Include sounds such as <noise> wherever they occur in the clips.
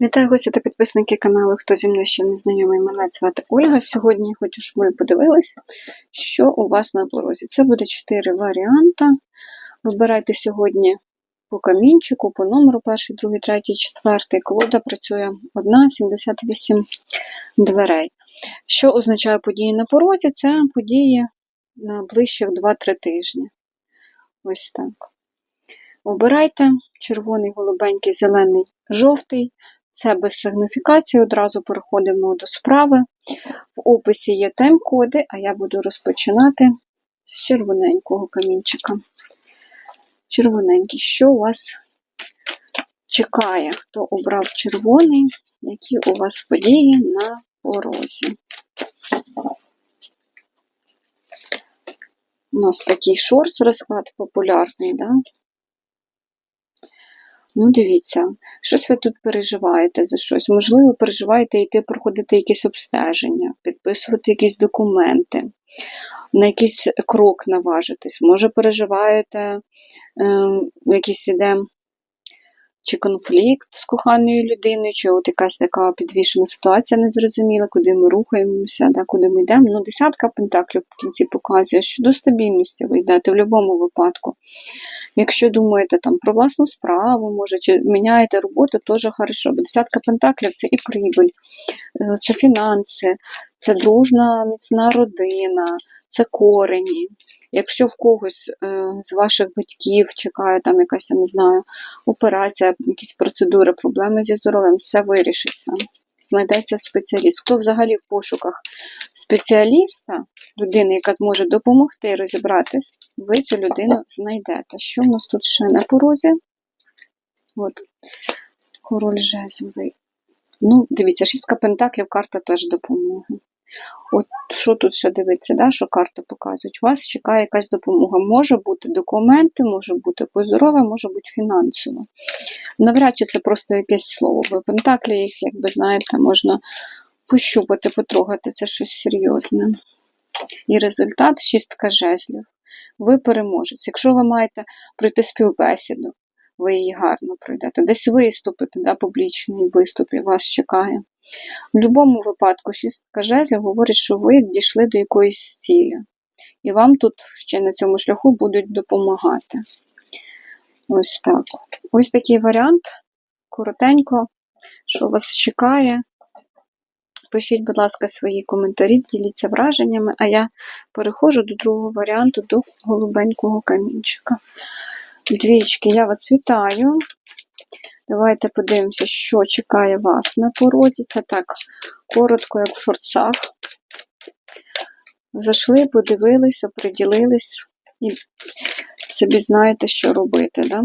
Вітаю гості та підписники каналу. Хто зі мною ще не знайомий, мене звати Ольга. Сьогодні хочу, щоб ви подивились, що у вас на порозі. Це буде 4 варіанти. Вибирайте сьогодні по камінчику, по номеру 1, 2, 3, 4. Колода працює 1, 78 дверей. Що означає події на порозі? Це події на ближчих 2-3 тижні. Ось так. Обирайте червоний, голубенький, зелений, жовтий. Це без сигніфікації, одразу переходимо до справи. В описі є тайм-коди, а я буду розпочинати з червоненького камінчика. Червоненький, що у вас чекає? Хто обрав червоний? Які у вас події на порозі? У нас такий шорт розклад популярний, да? Ну, дивіться, щось ви тут переживаєте за щось. Можливо, переживаєте йти проходити якісь обстеження, підписувати якісь документи, на якийсь крок наважитись. Може, переживаєте е, якийсь іде чи конфлікт з коханою людиною, чи от якась така підвішена ситуація незрозуміла, куди ми рухаємося, да, куди ми йдемо. Ну, десятка пентаклів в кінці показує, що до стабільності ви йдете в будь-якому випадку. Якщо думаєте там про власну справу, може, чи міняєте роботу, теж хорошо. Бо десятка пентаклів це і прибуль, е, це фінанси, це дружна, міцна родина, це корені. Якщо в когось е, з ваших батьків чекає там якась, я не знаю, операція, якісь процедури, проблеми зі здоров'ям, все вирішиться. Знайдеться спеціаліст. Хто взагалі в пошуках спеціаліста, людини, яка зможе допомогти розібратись, ви цю людину знайдете. Що в нас тут ще на порозі? От, король жезловий. Ну, дивіться, шістка пентаклів, карта теж допомоги. От що тут ще дивиться, да, що карти показують? Вас чекає якась допомога. Може бути документи, може бути по здоров'ю, може бути фінансово. Навряд чи це просто якесь слово. Бо пентаклі їх, якби знаєте, можна пощупати, потрогати, це щось серйозне. І результат шістка жезлів. Ви переможець. Якщо ви маєте пройти співбесіду, ви її гарно пройдете. Десь виступити, да, публічний виступ і вас чекає. В будь-якому випадку, шістка жезлів говорить, що ви дійшли до якоїсь цілі. І вам тут ще на цьому шляху будуть допомагати. Ось так. Ось такий варіант. Коротенько, що вас чекає. Пишіть, будь ласка, свої коментарі, діліться враженнями, а я переходжу до другого варіанту, до голубенького камінчика. Двічки, я вас вітаю. Давайте подивимося, що чекає вас на порозі. Це так коротко, як в шорцах. Зайшли, подивились, оприділились і собі знаєте, що робити. Да?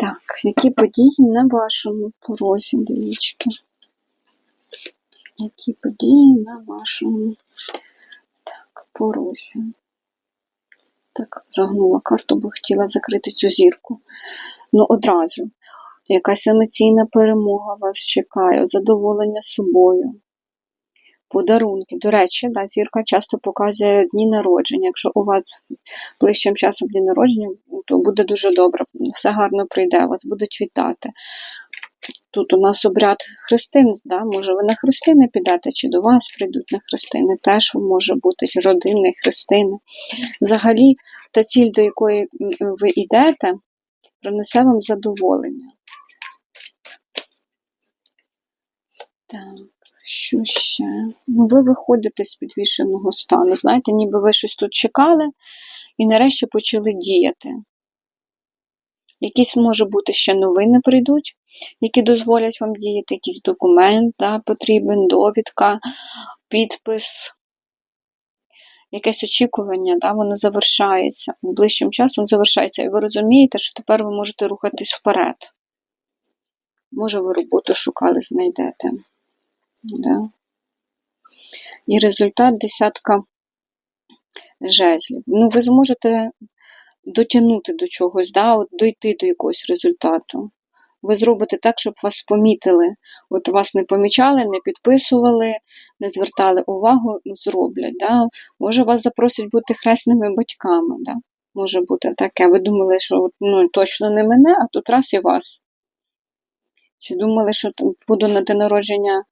Так, які події на вашому порозі, двічки? Які події на вашому так, порозі? Так, загнула карту, бо хотіла закрити цю зірку. Ну, одразу. Якась емоційна перемога вас чекає, задоволення собою, подарунки. До речі, да, зірка часто показує дні народження. Якщо у вас ближчим часом дні народження, то буде дуже добре, все гарно прийде, вас будуть вітати. Тут у нас обряд хрестин, да? може ви на хрестини підете, чи до вас прийдуть на хрестини, теж може бути родинні хрестини. Взагалі, та ціль, до якої ви йдете, принесе вам задоволення. Так, що ще? Ну, ви виходите з підвішеного стану. Знаєте, ніби ви щось тут чекали і нарешті почали діяти. Якісь, може бути, ще новини прийдуть, які дозволять вам діяти, якийсь документ да, потрібен, довідка, підпис, якесь очікування, да, воно завершається. Ближчим часом завершається. І ви розумієте, що тепер ви можете рухатись вперед. Може, ви роботу шукали, знайдете. Да. І результат десятка жезлів. Ну, ви зможете дотягнути до чогось, да, от дойти до якогось результату. Ви зробите так, щоб вас помітили. От вас не помічали, не підписували, не звертали увагу, зроблять. Да? Може, вас запросять бути хресними батьками. Да? Може бути таке. Ви думали, що ну, точно не мене, а тут раз і вас. Чи думали, що буду на день народження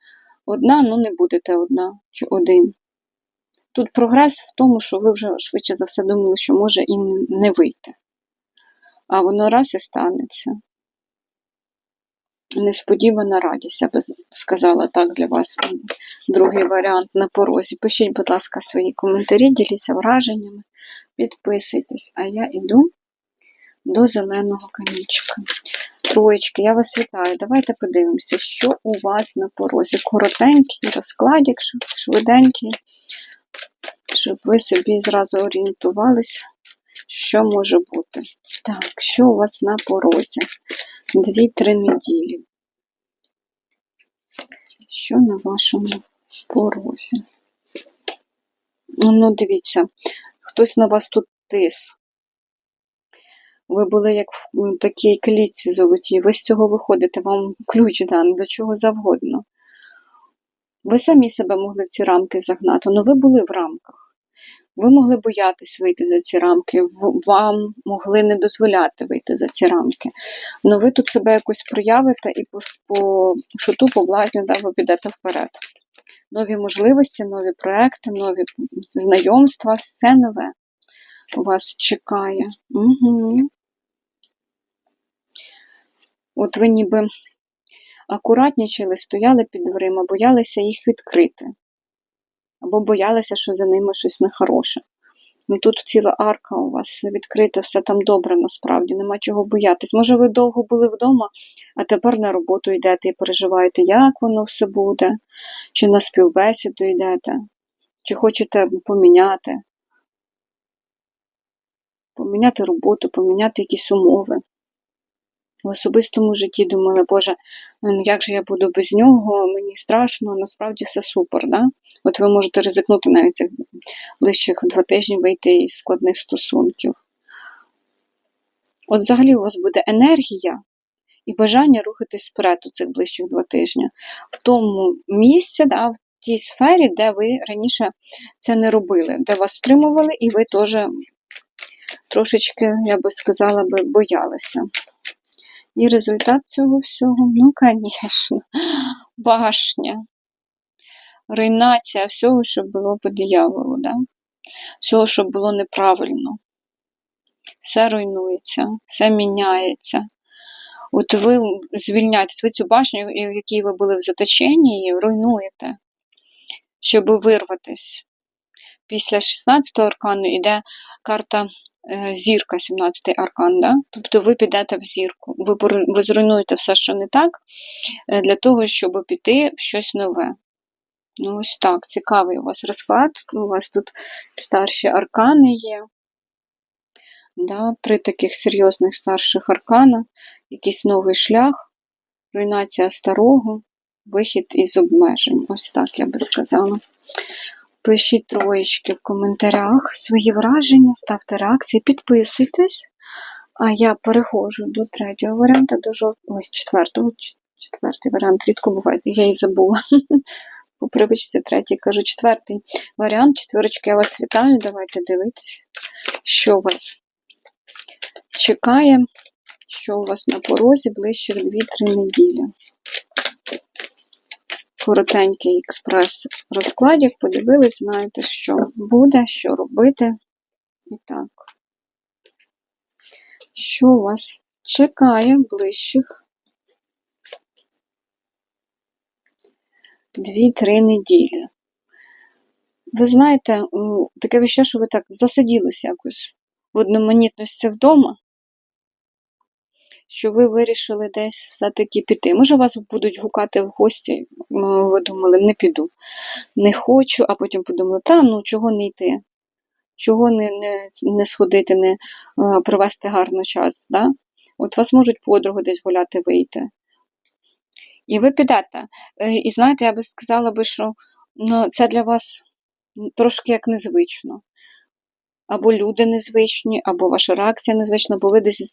одна, ну не будете одна чи один. Тут прогрес в тому, що ви вже швидше за все думали, що може і не вийти. А воно раз і станеться. Несподівана радість, я би сказала так для вас. Другий варіант на порозі. Пишіть, будь ласка, свої коментарі, діліться враженнями, підписуйтесь, а я йду до зеленого камінчика. Троєчки, я вас вітаю. Давайте подивимося, що у вас на порозі. Коротенький розкладик, швиденький, щоб ви собі зразу орієнтувались, що може бути. Так, що у вас на порозі? Дві-три неділі. Що на вашому порозі? Ну, дивіться, хтось на вас тут тис. Ви були як в такій клітці золотій, ви з цього виходите, вам ключ дан до чого завгодно. Ви самі себе могли в ці рамки загнати, але ви були в рамках. Ви могли боятись вийти за ці рамки, вам могли не дозволяти вийти за ці рамки. Але ви тут себе якось проявите і по, по шуту, по блазню, да, ви підете вперед. Нові можливості, нові проекти, нові знайомства, все нове вас чекає. Угу. От ви ніби акуратнічили, стояли під дверима, боялися їх відкрити. Або боялися, що за ними щось нехороше. Ну Тут ціла арка у вас відкрита, все там добре насправді, нема чого боятись. Може, ви довго були вдома, а тепер на роботу йдете і переживаєте, як воно все буде, чи на співбесіду йдете, чи хочете поміняти, поміняти роботу, поміняти якісь умови в особистому житті думали, Боже, ну як же я буду без нього, мені страшно, насправді все супер. Да? От ви можете ризикнути навіть цих ближчих два тижні вийти із складних стосунків. От взагалі у вас буде енергія і бажання рухатись вперед у цих ближчих два тижні. В тому місці, да, в тій сфері, де ви раніше це не робили, де вас стримували, і ви теж трошечки, я би сказала, боялися. І результат цього всього, ну, звісно, <laughs> башня. Руйнація всього, що було по дияволу, да? всього, що було неправильно. Все руйнується, все міняється. От ви звільняєтесь, ви цю башню, в якій ви були в заточенні, руйнуєте, щоб вирватися. Після 16-го аркану йде карта зірка, 17-й аркан. Да? Тобто ви підете в зірку, ви, ви зруйнуєте все, що не так, е, для того, щоб піти в щось нове. Ну, ось так, цікавий у вас розклад. У вас тут старші аркани є. Да, Три таких серйозних старших аркана, якийсь новий шлях, руйнація старого, вихід із обмежень. Ось так я би сказала. Пишіть троєчки в коментарях свої враження, ставте реакції, підписуйтесь. А я переходжу до третього варіанту, до жовтого, ой, четвертого, четвертий варіант рідко буває, я її забула. <laughs> По третій кажу, четвертий варіант, четверочки, я вас вітаю, давайте дивитися, що вас чекає, що у вас на порозі ближчих 2-3 неділі коротенький експрес розкладів, подивились, знаєте, що буде, що робити. І так, що вас чекає ближчих 2-3 неділі. Ви знаєте, таке вище, що ви так засиділися якось в одноманітності вдома що ви вирішили десь все-таки піти. Може, вас будуть гукати в гості, ви думали, не піду, не хочу, а потім подумали, та ну чого не йти, чого не не, не сходити, не а, провести гарний час. Да? От вас можуть подруги десь гуляти вийти. І ви підете. Е, і знаєте, я би сказала би, що ну, це для вас трошки як незвично або люди незвичні, або ваша реакція незвична, або ви десь,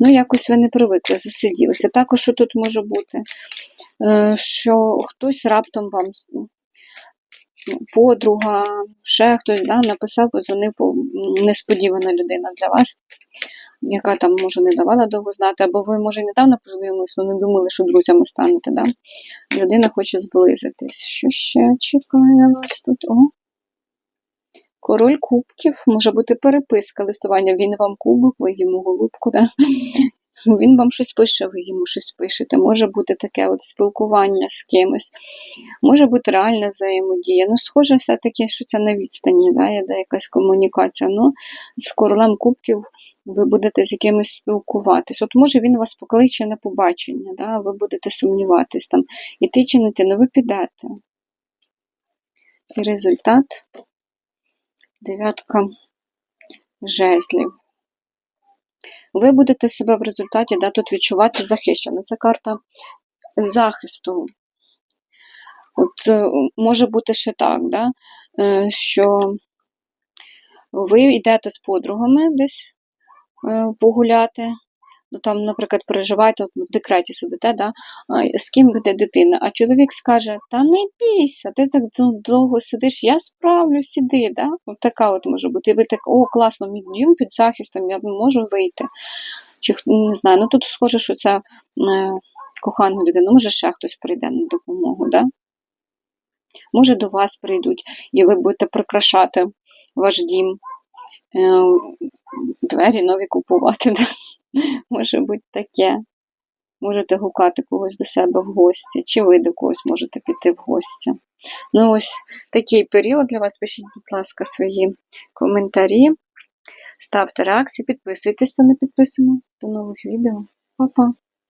ну, якось ви не привикли, засиділися. Також що тут може бути, е, що хтось раптом вам подруга, ще хтось да, написав, позвонив по- несподівана людина для вас, яка там, може, не давала довго знати, або ви, може, недавно познайомилися, не думали, що друзями станете. Да? Людина хоче зблизитись. Що ще чекає вас тут? О. Король кубків, може бути переписка, листування. Він вам кубок, ви йому голубку, да? <laughs> він вам щось пише, ви йому щось пишете. Може бути таке от спілкування з кимось, може бути реальна взаємодія. Ну, схоже, все-таки, що це на відстані, да? йде якась комунікація. Ну, з королем кубків ви будете з якимось спілкуватись. От може він вас покличе на побачення, да? ви будете сумніватись там, іти чи не йти, ну ви підете. І результат дев'ятка жезлів. Ви будете себе в результаті да, тут відчувати захищено. Це карта захисту. От е, може бути ще так, да, е, що ви йдете з подругами десь е, погуляти. Ну, там, наприклад, переживаєте, от в декреті сидите, да? з ким буде дитина, а чоловік скаже: Та не бійся, ти так довго сидиш, я справлюсь, іди. Да? От така от може бути. І ви так, о, класно, мій дім під захистом, я можу вийти. Чи не знаю, ну тут схоже, що це кохана людина, може ще хтось прийде на допомогу, да? Може до вас прийдуть, і ви будете прикрашати ваш дім, е, двері нові купувати. <laughs> Може бути таке. Можете гукати когось до себе в гості, чи ви до когось можете піти в гості. Ну, ось такий період для вас. Пишіть, будь ласка, свої коментарі, ставте реакції, підписуйтесь, хто не підписано. До нових відео. Па-па!